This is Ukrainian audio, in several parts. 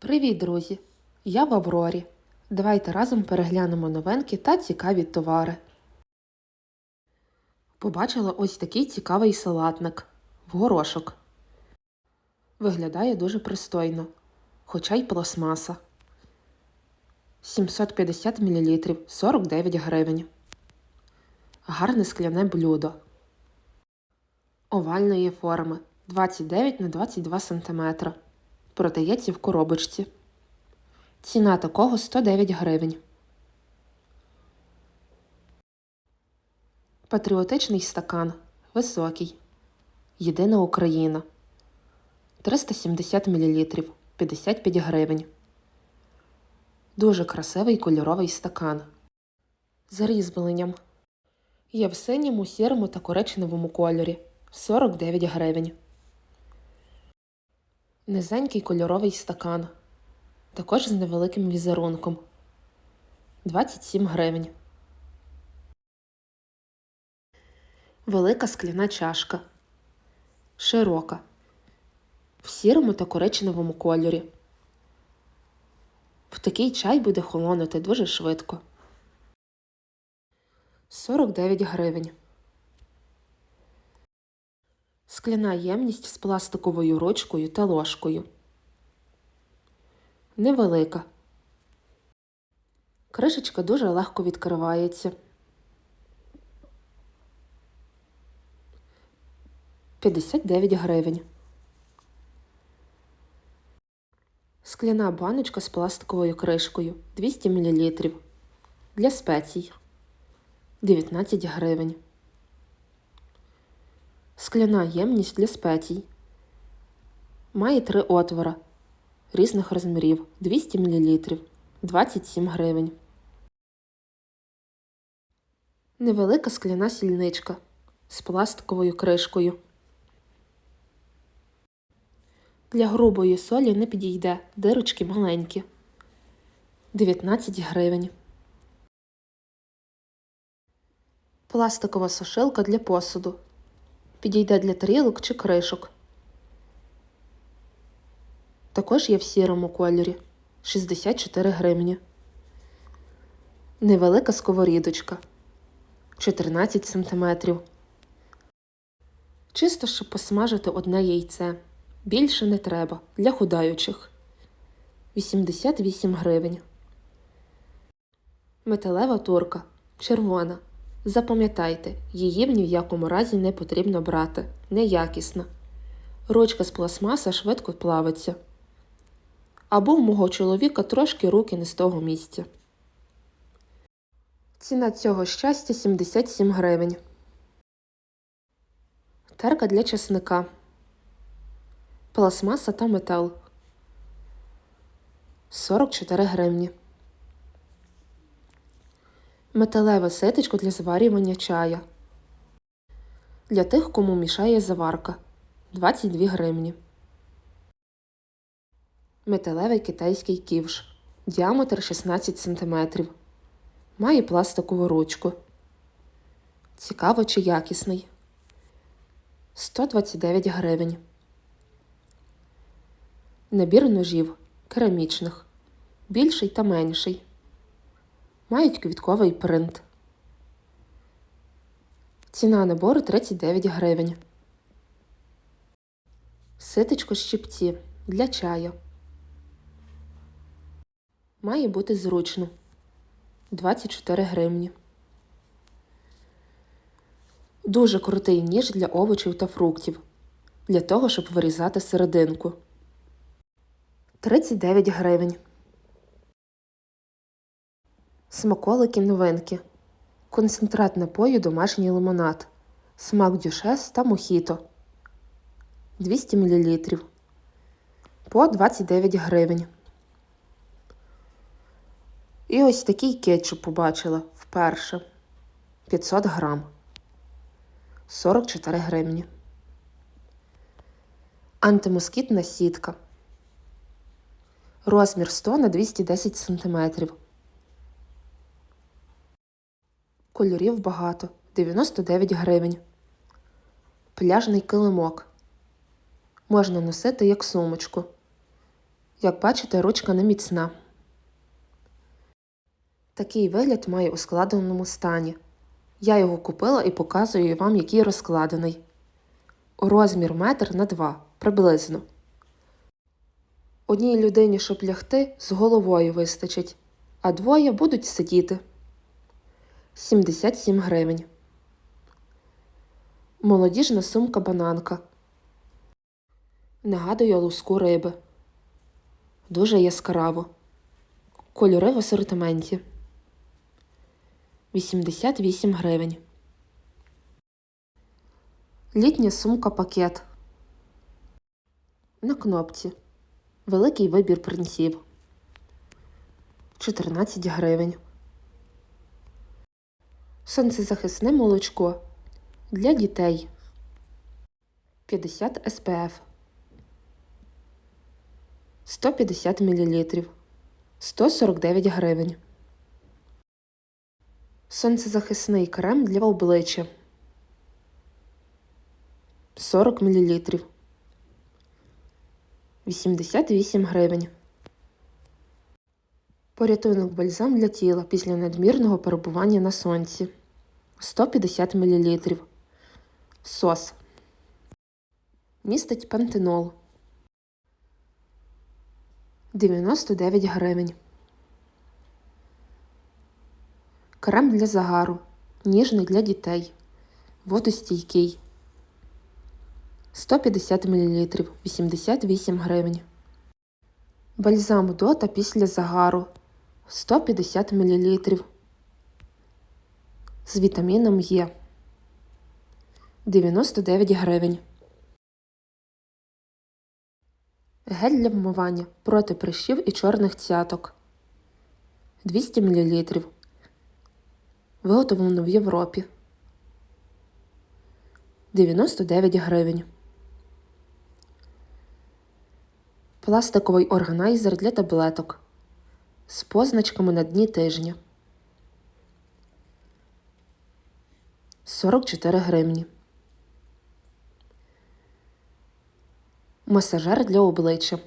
Привіт, друзі! Я в Аврорі. Давайте разом переглянемо новинки та цікаві товари. Побачила ось такий цікавий салатник в горошок. Виглядає дуже пристойно, хоча й пластмаса. 750 мл 49 гривень. Гарне скляне блюдо. Овальної форми 29 на 22 см. Продається в коробочці. Ціна такого 109 гривень. Патріотичний стакан. Високий. Єдина Україна. 370 мл 55 гривень. Дуже красивий кольоровий стакан. З різьбленням. Є в синьому, сірому та коричневому кольорі 49 гривень. Низенький кольоровий стакан. Також з невеликим візерунком 27 гривень. Велика скляна чашка. Широка. В сірому та коричневому кольорі. В такий чай буде холонути дуже швидко. 49 гривень. Скляна ємність з пластиковою ручкою та ложкою. Невелика. Кришечка дуже легко відкривається. 59 гривень. Скляна баночка з пластиковою кришкою 200 мл. Для спецій 19 гривень. Скляна ємність для спецій. Має три отвора різних розмірів 200 мл 27 гривень. Невелика скляна сільничка з пластиковою кришкою. Для грубої солі не підійде дирочки маленькі 19 гривень. Пластикова сушилка для посуду. Підійде для тарілок чи кришок. Також є в сірому кольорі 64 гривні. Невелика сковорідочка 14 см. Чисто, щоб посмажити одне яйце. Більше не треба для худаючих 88 гривень. Металева турка червона. Запам'ятайте, її в ні в якому разі не потрібно брати. Неякісна. Ручка з пластмаса швидко плавиться. Або в мого чоловіка трошки руки не з того місця. Ціна цього щастя 77 гривень. Терка для чесника. Пластмаса та метал 44 гривні. Металеве ситечко для зварювання чая. Для тих, кому мішає заварка 22 гривні. Металевий китайський ківш. Діаметр 16 см. Має пластикову ручку. Цікаво чи якісний. 129 гривень. Набір ножів керамічних. Більший та менший. Мають квітковий принт. Ціна набору 39 гривень. Ситечко щипці для чаю. Має бути зручно 24 гривні. Дуже крутий ніж для овочів та фруктів. Для того, щоб вирізати серединку. 39 гривень. Смаколики новинки. Концентрат напою домашній лимонад. Смак дюшес та мохіто 200 мл. По 29 гривень. І ось такий кетчуп побачила вперше. 500 грам. 44 гривні. Антимоскітна сітка. Розмір 100 на 210 см. Кольорів багато 99 гривень. Пляжний килимок. Можна носити як сумочку. Як бачите, ручка не міцна. Такий вигляд має у складеному стані. Я його купила і показую вам, який розкладений. Розмір метр на два приблизно. Одній людині, щоб лягти, з головою вистачить, а двоє будуть сидіти. 77 гривень. Молодіжна сумка бананка. Нагадує луску риби. Дуже яскраво. Кольори в асортименті. 88 гривень. Літня сумка пакет. На кнопці. Великий вибір принтів. 14 гривень. Сонцезахисне молочко. Для дітей. 50 SPF. 150 мл. 149 гривень. Сонцезахисний крем для обличчя. 40 мл. 88 гривень. Порятунок бальзам для тіла після надмірного перебування на сонці. 150 мл. Сос. Містить пантенол. 99 гривень. Крем для загару. Ніжний для дітей. Водостійкий. 150 мл. 88 гривень. Бальзам Дота після загару. 150 мл. З вітаміном Е. 99 гривень. Гель для вмивання проти прищів і чорних цяток. 200 мл. Виготовлено в Європі. 99 гривень. Пластиковий органайзер для таблеток з позначками на дні тижня. 44 гривні. Масажер для обличчя.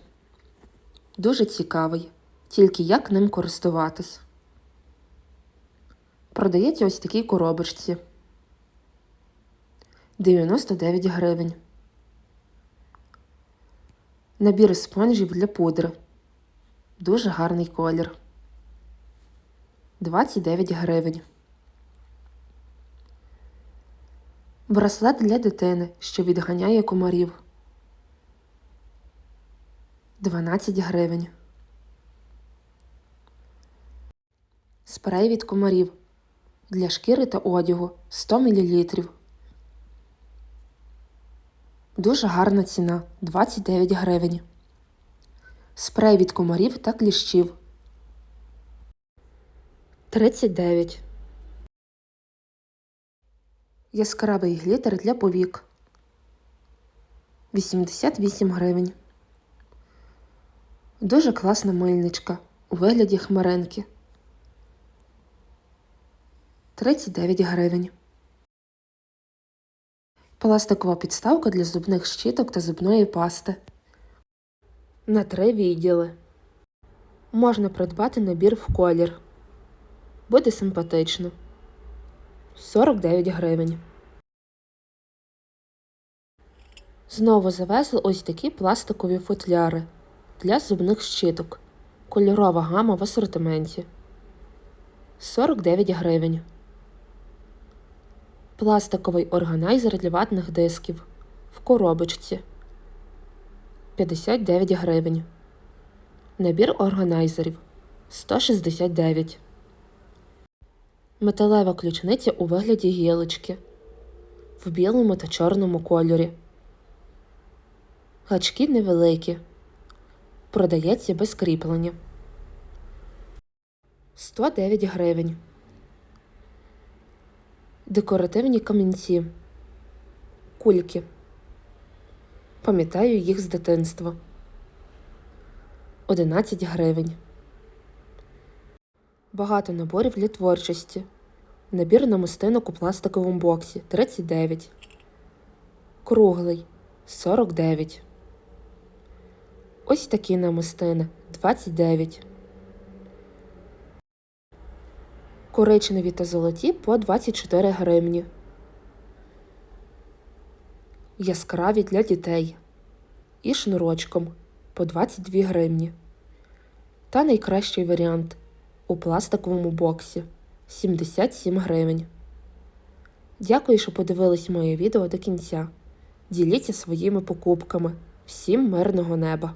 Дуже цікавий. Тільки як ним користуватись. Продається ось такій коробочці. 99 гривень. Набір спонжів для пудри. Дуже гарний колір. 29 гривень. Браслет для дитини, що відганяє комарів. 12 гривень. Спрей від комарів. Для шкіри та одягу 100 мл. Дуже гарна ціна 29 гривень. Спрей від комарів та кліщів 39. Яскравий глітер для повік 88 гривень. Дуже класна мильничка у вигляді хмаринки 39 гривень. Пластикова підставка для зубних щіток та зубної пасти. На три відділи. Можна придбати набір в колір. Буде симпатично. 49 гривень. Знову завезли ось такі пластикові футляри для зубних щиток. Кольорова гама в асортименті. 49 гривень. Пластиковий органайзер для ватних дисків в коробочці 59 гривень. Набір органайзерів 169. Металева ключниця у вигляді гілочки в білому та чорному кольорі. Гачки невеликі. Продається без кріплення. 109 гривень. Декоративні камінці. Кульки. Пам'ятаю їх з дитинства. 11 гривень. Багато наборів для творчості. Набір намистинок у пластиковому боксі 39. Круглий 49. Ось такі намистини 29. Коричневі та золоті по 24 гривні. Яскраві для дітей. І шнурочком по 22 гривні. Та найкращий варіант у пластиковому боксі 77 гривень. Дякую, що подивились моє відео до кінця. Діліться своїми покупками. Всім мирного неба!